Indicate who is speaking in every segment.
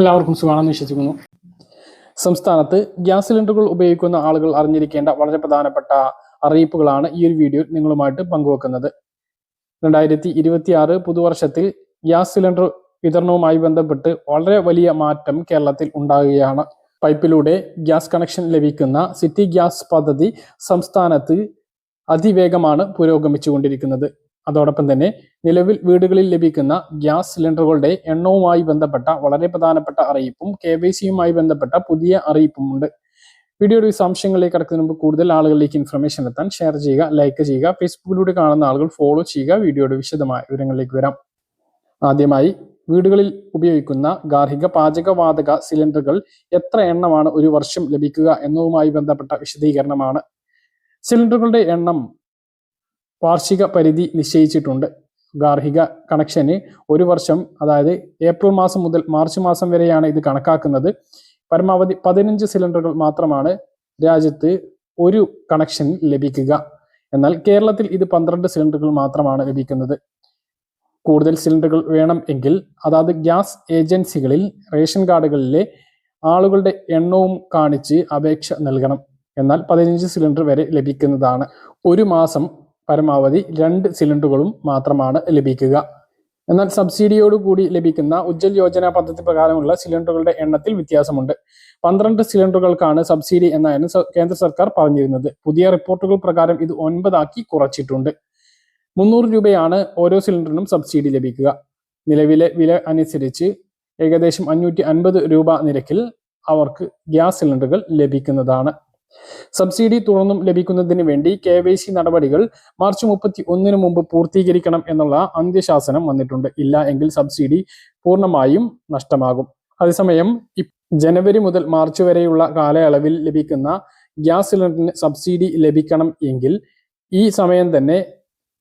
Speaker 1: എല്ലാവർക്കും സുഖമാണെന്ന് വിശ്വസിക്കുന്നു. സംസ്ഥാനത്ത് ഗ്യാസ് സിലിണ്ടറുകൾ ഉപയോഗിക്കുന്ന ആളുകൾ അറിഞ്ഞിരിക്കേണ്ട വളരെ പ്രധാനപ്പെട്ട അറിയിപ്പുകളാണ് ഈ ഒരു വീഡിയോ നിങ്ങളുമായിട്ട് പങ്കുവെക്കുന്നത്. രണ്ടായിരത്തി ഇരുപത്തി ആറ് പുതുവർഷത്തിൽ ഗ്യാസ് സിലിണ്ടർ വിതരണവുമായി ബന്ധപ്പെട്ട് വളരെ വലിയ മാറ്റം കേരളത്തിൽ ഉണ്ടാകുകയാണ്. പൈപ്പിലൂടെ ഗ്യാസ് കണക്ഷൻ ലഭിക്കുന്ന സിറ്റി ഗ്യാസ് പദ്ധതി സംസ്ഥാനത്ത് അതിവേഗമാണ് പുരോഗമിച്ചുകൊണ്ടിരിക്കുന്നത്. അതോടൊപ്പം തന്നെ നിലവിൽ വീടുകളിൽ ലഭിക്കുന്ന ഗ്യാസ് സിലിണ്ടറുകളുടെ എണ്ണവുമായി ബന്ധപ്പെട്ട വളരെ പ്രധാനപ്പെട്ട അറിയിപ്പും കെ വൈ സിയുമായി ബന്ധപ്പെട്ട പുതിയ അറിയിപ്പുമുണ്ട്. വീഡിയോയുടെ വിശദാംശങ്ങളിലേക്ക് കടക്കുന്നതിന് മുമ്പ് കൂടുതൽ ആളുകളിലേക്ക് ഇൻഫർമേഷൻ എത്താൻ ഷെയർ ചെയ്യുക ലൈക്ക് ചെയ്യുക ഫേസ്ബുക്കിലൂടെ കാണുന്ന ആളുകൾ ഫോളോ ചെയ്യുക വീഡിയോയുടെ വിശദമായ വിവരങ്ങളിലേക്ക് വരാം. ആദ്യമായി വീടുകളിൽ ഉപയോഗിക്കുന്ന ഗാർഹിക പാചകവാതക സിലിണ്ടറുകൾ എത്ര എണ്ണമാണ് ഒരു വർഷം ലഭിക്കുക എന്നതുമായി ബന്ധപ്പെട്ട വിശദീകരണമാണ്. സിലിണ്ടറുകളുടെ എണ്ണം വാർഷിക പരിധി നിശ്ചയിച്ചിട്ടുണ്ട്. ഗാർഹിക കണക്ഷന് ഒരു വർഷം അതായത് ഏപ്രിൽ മാസം മുതൽ മാർച്ച് മാസം വരെയാണ് ഇത് കണക്കാക്കുന്നത്. പരമാവധി പതിനഞ്ച് സിലിണ്ടറുകൾ മാത്രമാണ് രാജ്യത്ത് ഒരു കണക്ഷൻ ലഭിക്കുക. എന്നാൽ കേരളത്തിൽ ഇത് പന്ത്രണ്ട് സിലിണ്ടറുകൾ മാത്രമാണ് ലഭിക്കുന്നത്. കൂടുതൽ സിലിണ്ടറുകൾ വേണം എങ്കിൽ അതാത് ഗ്യാസ് ഏജൻസികളിൽ റേഷൻ കാർഡുകളിലെ ആളുകളുടെ എണ്ണവും കാണിച്ച് അപേക്ഷ നൽകണം. എന്നാൽ പതിനഞ്ച് സിലിണ്ടർ വരെ ലഭിക്കുന്നതാണ്. ഒരു മാസം പരമാവധി രണ്ട് സിലിണ്ടറുകളും മാത്രമാണ് ലഭിക്കുക. എന്നാൽ സബ്സിഡിയോട് കൂടി ലഭിക്കുന്ന ഉജ്ജൽ യോജന പദ്ധതി പ്രകാരമുള്ള സിലിണ്ടറുകളുടെ എണ്ണത്തിൽ വ്യത്യാസമുണ്ട്. പന്ത്രണ്ട് സിലിണ്ടറുകൾക്കാണ് സബ്സിഡി എന്നായിരുന്നു കേന്ദ്ര സർക്കാർ പറഞ്ഞിരുന്നത്. പുതിയ റിപ്പോർട്ടുകൾ പ്രകാരം ഇത് ഒൻപതാക്കി കുറച്ചിട്ടുണ്ട്. മുന്നൂറ് രൂപയാണ് ഓരോ സിലിണ്ടറിനും സബ്സിഡി ലഭിക്കുക. നിലവിലെ വില അനുസരിച്ച് ഏകദേശം അഞ്ഞൂറ്റി അൻപത് രൂപ നിരക്കിൽ അവർക്ക് ഗ്യാസ് സിലിണ്ടറുകൾ ലഭിക്കുന്നതാണ്. സബ്സിഡി തുടർന്നും ലഭിക്കുന്നതിന് വേണ്ടി കെ വൈ സി നടപടികൾ മാർച്ച് മുപ്പത്തി ഒന്നിന് മുമ്പ് പൂർത്തീകരിക്കണം എന്നുള്ള അന്ത്യശാസനം വന്നിട്ടുണ്ട്. ഇല്ല എങ്കിൽ സബ്സിഡി പൂർണമായും നഷ്ടമാകും. അതേസമയം ജനുവരി മുതൽ മാർച്ച് വരെയുള്ള കാലയളവിൽ ലഭിക്കുന്ന ഗ്യാസ് സിലിണ്ടറിന് സബ്സിഡി ലഭിക്കണം എങ്കിൽ ഈ സമയം തന്നെ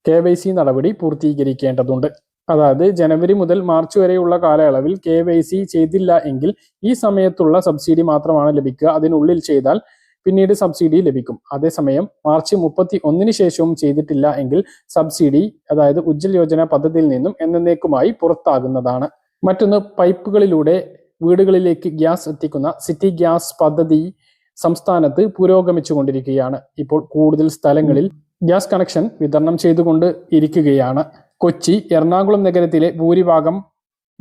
Speaker 1: കെ വൈ സി നടപടി പൂർത്തീകരിക്കേണ്ടതുണ്ട്. അതായത് ജനുവരി മുതൽ മാർച്ച് വരെയുള്ള കാലയളവിൽ കെ വൈ സി ചെയ്തില്ല എങ്കിൽ ഈ സമയത്തുള്ള സബ്സിഡി മാത്രമാണ് ലഭിക്കുക. അതിനുള്ളിൽ ചെയ്താൽ പിന്നീട് സബ്സിഡി ലഭിക്കും. അതേസമയം മാർച്ച് മുപ്പത്തി ഒന്നിന് ശേഷവും ചെയ്തിട്ടില്ല എങ്കിൽ സബ്സിഡി അതായത് ഉജ്ജൽ യോജന പദ്ധതിയിൽ നിന്നും എന്നേക്കുമായി പുറത്താകുന്നതാണ്. മറ്റൊന്ന് പൈപ്പുകളിലൂടെ വീടുകളിലേക്ക് ഗ്യാസ് എത്തിക്കുന്ന സിറ്റി ഗ്യാസ് പദ്ധതി സംസ്ഥാനത്ത് പുരോഗമിച്ചുകൊണ്ടിരിക്കുകയാണ്. ഇപ്പോൾ കൂടുതൽ സ്ഥലങ്ങളിൽ ഗ്യാസ് കണക്ഷൻ വിതരണം ചെയ്തുകൊണ്ട് ഇരിക്കുകയാണ്. കൊച്ചി എറണാകുളം നഗരത്തിലെ ഭൂരിഭാഗം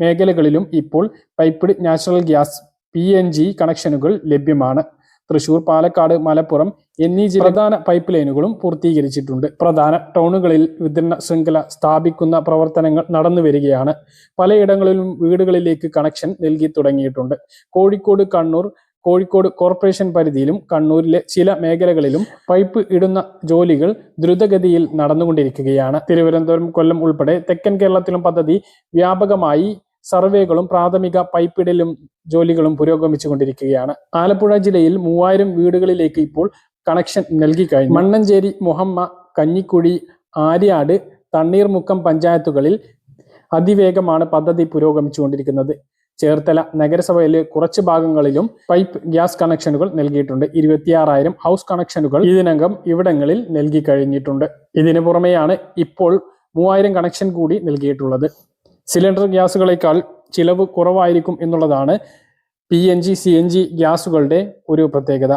Speaker 1: മേഖലകളിലും ഇപ്പോൾ പൈപ്പ്ഡ് നാച്ചുറൽ ഗ്യാസ് പി കണക്ഷനുകൾ ലഭ്യമാണ്. തൃശൂർ പാലക്കാട് മലപ്പുറം എന്നീ ജില്ല പ്രധാന പൈപ്പ് ലൈനുകളും പൂർത്തീകരിച്ചിട്ടുണ്ട്. പ്രധാന ടൗണുകളിൽ വിതരണ ശൃംഖല സ്ഥാപിക്കുന്ന പ്രവർത്തനങ്ങൾ നടന്നു വരികയാണ്. പലയിടങ്ങളിലും വീടുകളിലേക്ക് കണക്ഷൻ നൽകി തുടങ്ങിയിട്ടുണ്ട്. കോഴിക്കോട് കണ്ണൂർ കോഴിക്കോട് കോർപ്പറേഷൻ പരിധിയിലും കണ്ണൂരിലെ ചില മേഖലകളിലും പൈപ്പ് ഇടുന്ന ജോലികൾ ദ്രുതഗതിയിൽ നടന്നുകൊണ്ടിരിക്കുകയാണ്. തിരുവനന്തപുരം കൊല്ലം ഉൾപ്പെടെ തെക്കൻ കേരളത്തിലും പദ്ധതി വ്യാപകമായി സർവേകളും പ്രാഥമിക പൈപ്പിടലും ജോലികളും പുരോഗമിച്ചുകൊണ്ടിരിക്കുകയാണ്. ആലപ്പുഴ ജില്ലയിൽ മൂവായിരം വീടുകളിലേക്ക് ഇപ്പോൾ കണക്ഷൻ നൽകി കഴിഞ്ഞു. മണ്ണഞ്ചേരി മുഹമ്മ കഞ്ഞിക്കുഴി ആര്യാട് തണ്ണീർമുക്കം പഞ്ചായത്തുകളിൽ അതിവേഗമാണ് പദ്ധതി പുരോഗമിച്ചുകൊണ്ടിരിക്കുന്നത്. ചേർത്തല നഗരസഭയിലെ കുറച്ച് ഭാഗങ്ങളിലും പൈപ്പ് ഗ്യാസ് കണക്ഷനുകൾ നൽകിയിട്ടുണ്ട്. ഇരുപത്തിയാറായിരം ഹൗസ് കണക്ഷനുകൾ ഇതിനകം ഇവിടങ്ങളിൽ നൽകി കഴിഞ്ഞിട്ടുണ്ട്. ഇതിനു പുറമെയാണ് ഇപ്പോൾ മൂവായിരം കണക്ഷൻ കൂടി നൽകിയിട്ടുള്ളത്. സിലിണ്ടർ ഗ്യാസുകളേക്കാൾ ചിലവ് കുറവായിരിക്കും എന്നുള്ളതാണ് P N G C N G ഗ്യാസുകളുടെ ഒരു പ്രത്യേകത.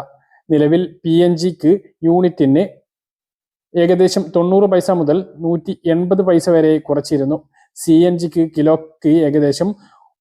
Speaker 1: നിലവിൽ പി എൻ ജിക്ക് യൂണിറ്റിന് ഏകദേശം തൊണ്ണൂറ് പൈസ മുതൽ നൂറ്റി എൺപത് പൈസ വരെ കുറച്ചിരുന്നു. സി എൻ ജിക്ക് കിലോക്ക് ഏകദേശം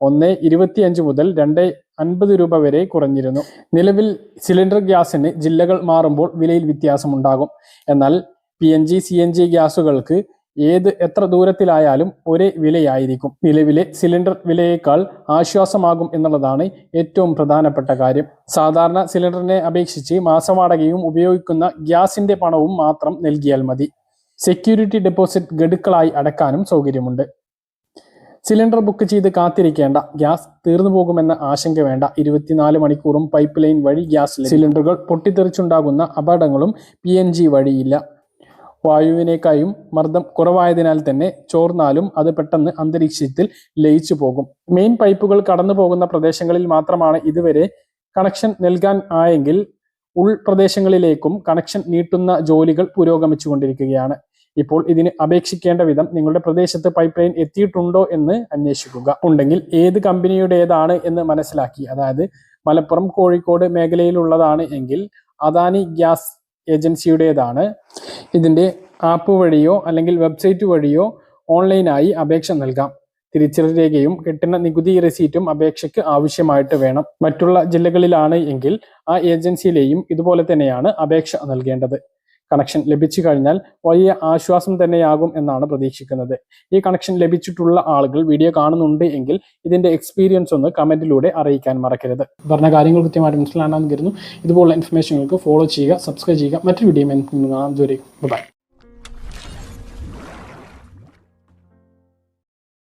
Speaker 1: ഒന്ന് ഇരുപത്തിയഞ്ച് മുതൽ രണ്ട് അൻപത് രൂപ വരെ കുറഞ്ഞിരുന്നു. നിലവിൽ സിലിണ്ടർ ഗ്യാസിന് ജില്ലകൾ മാറുമ്പോൾ വിലയിൽ വ്യത്യാസമുണ്ടാകും. എന്നാൽ P N G C N G ഗ്യാസുകൾക്ക് ഏത് എത്ര ദൂരത്തിലായാലും ഒരേ വിലയായിരിക്കും. നിലവിലെ സിലിണ്ടർ വിലയേക്കാൾ ആശ്വാസമാകും എന്നുള്ളതാണ് ഏറ്റവും പ്രധാനപ്പെട്ട കാര്യം. സാധാരണ സിലിണ്ടറിനെ അപേക്ഷിച്ച് മാസവാടകയും ഉപയോഗിക്കുന്ന ഗ്യാസിന്റെ പണവും മാത്രം നൽകിയാൽ മതി. സെക്യൂരിറ്റി ഡെപ്പോസിറ്റ് ഗഡുക്കളായി അടക്കാനും സൗകര്യമുണ്ട്. സിലിണ്ടർ ബുക്ക് ചെയ്ത് കാത്തിരിക്കേണ്ട. ഗ്യാസ് തീർന്നു പോകുമെന്ന ആശങ്ക വേണ്ട. ഇരുപത്തിനാല് മണിക്കൂറും പൈപ്പ് ലൈൻ വഴി ഗ്യാസ്. സിലിണ്ടറുകൾ പൊട്ടിത്തെറിച്ചുണ്ടാകുന്ന അപകടങ്ങളും പി വഴിയില്ല. വായുവിനേക്കായും മർദ്ദം കുറവായതിനാൽ തന്നെ ചോർന്നാലും അത് പെട്ടെന്ന് അന്തരീക്ഷത്തിൽ ലയിച്ചു പോകും. മെയിൻ പൈപ്പുകൾ കടന്നു പോകുന്ന പ്രദേശങ്ങളിൽ മാത്രമാണ് ഇതുവരെ കണക്ഷൻ നൽകാൻ ആയെങ്കിൽ ഉൾപ്രദേശങ്ങളിലേക്കും കണക്ഷൻ നീട്ടുന്ന ജോലികൾ പുരോഗമിച്ചുകൊണ്ടിരിക്കുകയാണ്. ഇപ്പോൾ ഇതിന് അപേക്ഷിക്കേണ്ട വിധം നിങ്ങളുടെ പ്രദേശത്ത് പൈപ്പ് ലൈൻ എത്തിയിട്ടുണ്ടോ എന്ന് അന്വേഷിക്കുക. ഉണ്ടെങ്കിൽ ഏത് കമ്പനിയുടേതാണ് എന്ന് മനസ്സിലാക്കി. അതായത് മലപ്പുറം കോഴിക്കോട് മേഖലയിലുള്ളതാണ് എങ്കിൽ അദാനി ഗ്യാസ് ഏജൻസിയുടേതാണ്. ഇതിന്റെ ആപ്പ് വഴിയോ അല്ലെങ്കിൽ വെബ്സൈറ്റ് വഴിയോ ഓൺലൈനായി അപേക്ഷ നൽകാം. തിരിച്ചറി രേഖയും കിട്ടുന്ന നികുതി റെസീറ്റും അപേക്ഷയ്ക്ക് ആവശ്യമായിട്ട് വേണം. മറ്റുള്ള ജില്ലകളിലാണ് എങ്കിൽ ആ ഏജൻസിയിലെയും ഇതുപോലെ തന്നെയാണ് അപേക്ഷ നൽകേണ്ടത്. കണക്ഷൻ ലഭിച്ചു കഴിഞ്ഞാൽ വലിയ ആശ്വാസം തന്നെയാകും എന്നാണ് പ്രതീക്ഷിക്കുന്നത്. ഈ കണക്ഷൻ ലഭിച്ചിട്ടുള്ള ആളുകൾ വീഡിയോ കാണുന്നുണ്ട് എങ്കിൽ ഇതിന്റെ എക്സ്പീരിയൻസ് ഒന്ന് കമന്റിലൂടെ അറിയിക്കാൻ മറക്കരുത്. പറഞ്ഞ കാര്യങ്ങൾ കൃത്യമായിട്ട് മനസ്സിലാണെന്ന് കരുതുന്നു. ഇതുപോലുള്ള ഇൻഫർമേഷനുകൾക്ക് ഫോളോ ചെയ്യുക സബ്സ്ക്രൈബ് ചെയ്യുക. മറ്റൊരു വീഡിയോ കാണാം. ദൂരെ ബൈ